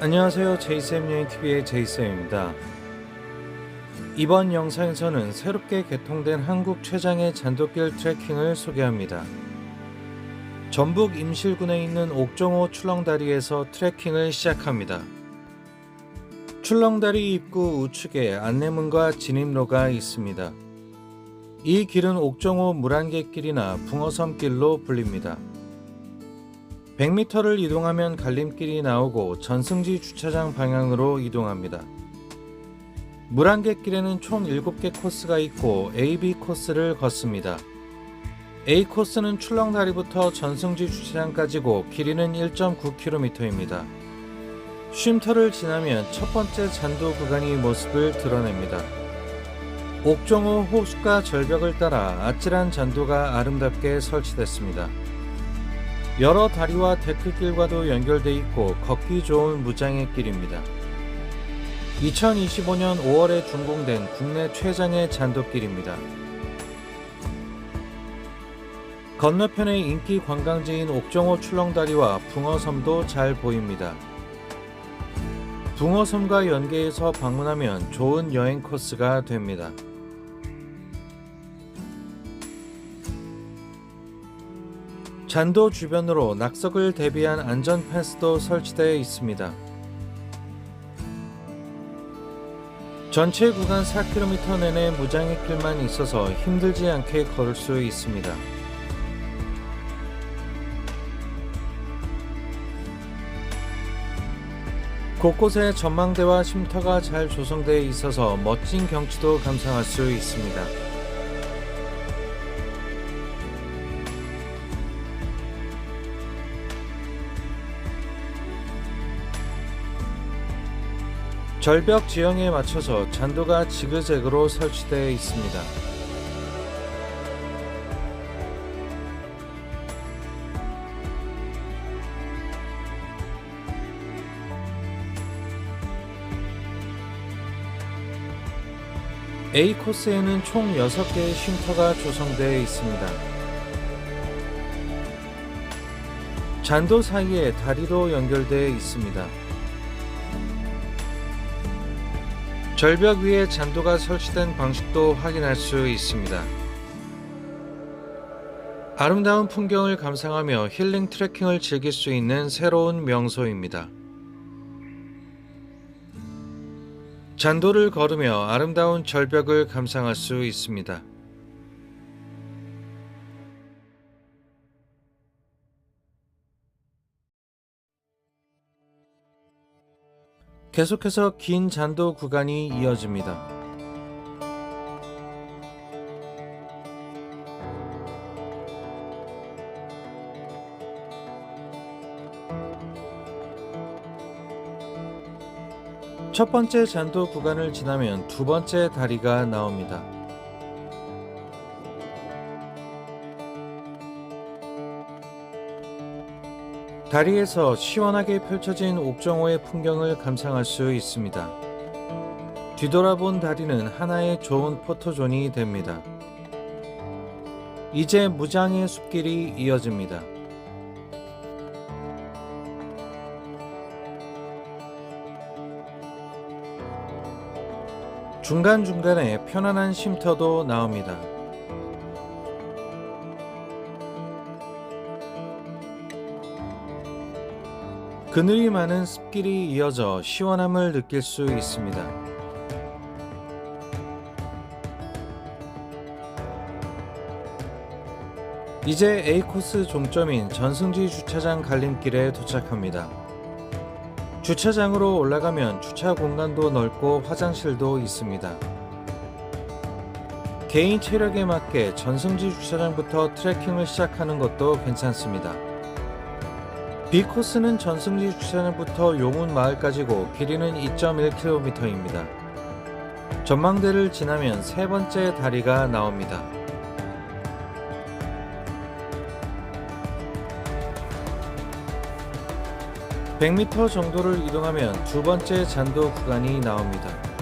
안녕하세요. 제이쌤 여행TV의 제이쌤입니다. 이번 영상에서는 새롭게 개통된 한국 최장의 잔도길 트레킹을 소개합니다. 전북 임실군에 있는 옥정호 출렁다리에서 트레킹을 시작합니다. 출렁다리 입구 우측에 안내문과 진입로가 있습니다. 이 길은 옥정호 물안개길이나 붕어섬길로 불립니다. 100m를 이동하면 갈림길이 나오고 전승지 주차장 방향으로 이동합니다. 물안개길에는 총 7개 코스가 있고 A, B 코스를 걷습니다. A 코스는 출렁다리부터 전승지 주차장까지고 길이는 1.9km입니다. 쉼터를 지나면 첫 번째 잔도 구간이 모습을 드러냅니다. 옥정호 호숫가 절벽을 따라 아찔한 잔도가 아름답게 설치됐습니다. 여러 다리와 데크길과도 연결돼 있고 걷기 좋은 무장의 길입니다. 2025년 5월에 준공된 국내 최장의 잔도길입니다. 건너편에 인기 관광지인 옥정호 출렁다리와 붕어섬도 잘 보입니다. 붕어섬과 연계해서 방문하면 좋은 여행 코스가 됩니다. 잔도 주변으로 낙석을 대비한 안전 펜스도 설치되어 있습니다. 전체 구간 4km 내내 무장의 길만 있어서 힘들지 않게 걸을 수 있습니다. 곳곳에 전망대와 쉼터가 잘 조성되어 있어서 멋진 경치도 감상할 수 있습니다. 절벽 지형에 맞춰서 잔도가 지그재그로 설치되어 있습니다. A 코스에는 총 6개의 쉼터가 조성되어 있습니다. 잔도 사이에 다리로 연결되어 있습니다. 절벽 위에 잔도가 설치된 방식도 확인할 수 있습니다. 아름다운 풍경을 감상하며 힐링 트레킹을 즐길 수 있는 새로운 명소입니다. 잔도를 걸으며 아름다운 절벽을 감상할 수 있습니다. 계속해서 긴 잔도 구간이 이어집니다. 첫 번째 잔도 구간을 지나면 두 번째 다리가 나옵니다. 다리에서 시원하게 펼쳐진 옥정호의 풍경을 감상할 수 있습니다. 뒤돌아본 다리는 하나의 좋은 포토존이 됩니다. 이제 무장의 숲길이 이어집니다. 중간중간에 편안한 쉼터도 나옵니다. 그늘이 많은 숲길이 이어져 시원함을 느낄 수 있습니다. 이제 A 코스 종점인 전승지 주차장 갈림길에 도착합니다. 주차장으로 올라가면 주차 공간도 넓고 화장실도 있습니다. 개인 체력에 맞게 전승지 주차장부터 트레킹을 시작하는 것도 괜찮습니다. B코스는 전승지 주차장부터 용운 마을까지고 길이는 2.1km입니다. 전망대를 지나면 세 번째 다리가 나옵니다. (100m) 정도를 이동하면 두 번째 잔도 구간이 나옵니다.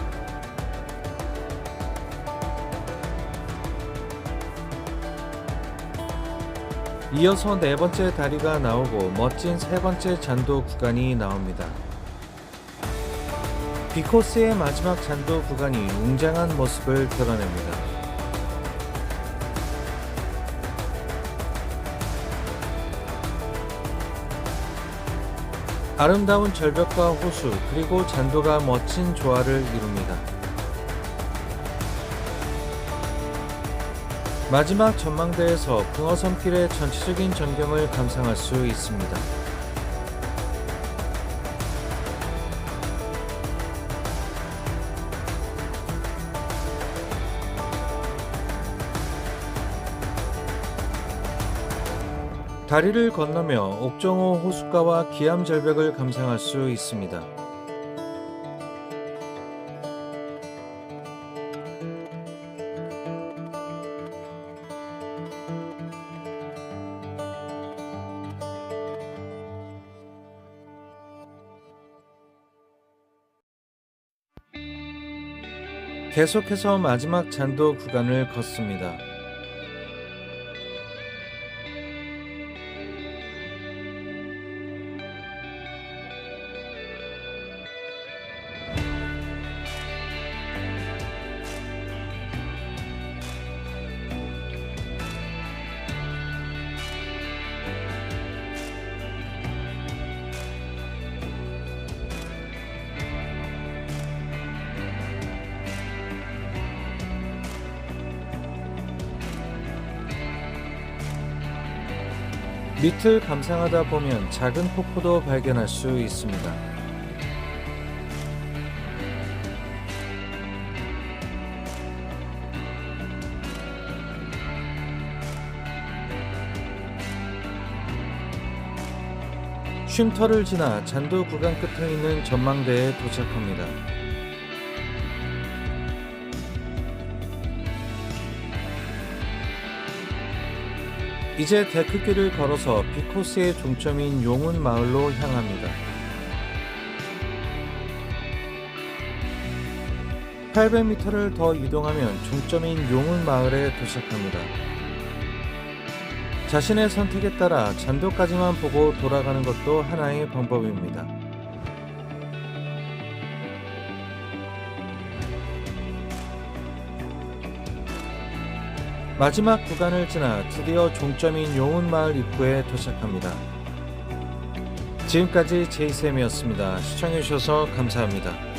이어서 네 번째 다리가 나오고 멋진 세 번째 잔도 구간이 나옵니다. 비코스의 마지막 잔도 구간이 웅장한 모습을 드러냅니다. 아름다운 절벽과 호수 그리고 잔도가 멋진 조화를 이룹니다. 마지막 전망대에서 붕어 섬길의 전체적인 전경을 감상할 수 있습니다. 다리를 건너며 옥정호 호숫가와 기암 절벽을 감상할 수 있습니다. 계속해서 마지막 잔도 구간을 걷습니다. 밑을 감상하다 보면 작은 폭포도 발견할 수 있습니다. 쉼터를 지나 잔도 구간 끝에 있는 전망대에 도착합니다. 이제 데크길을 걸어서 비코스의 종점인 용운 마을로 향합니다. 800m를 더 이동하면 종점인 용운 마을에 도착합니다. 자신의 선택에 따라 잔도까지만 보고 돌아가는 것도 하나의 방법입니다. 마지막 구간을 지나 드디어 종점인 용운마을 입구에 도착합니다. 지금까지 제이쌤이었습니다. 시청해주셔서 감사합니다.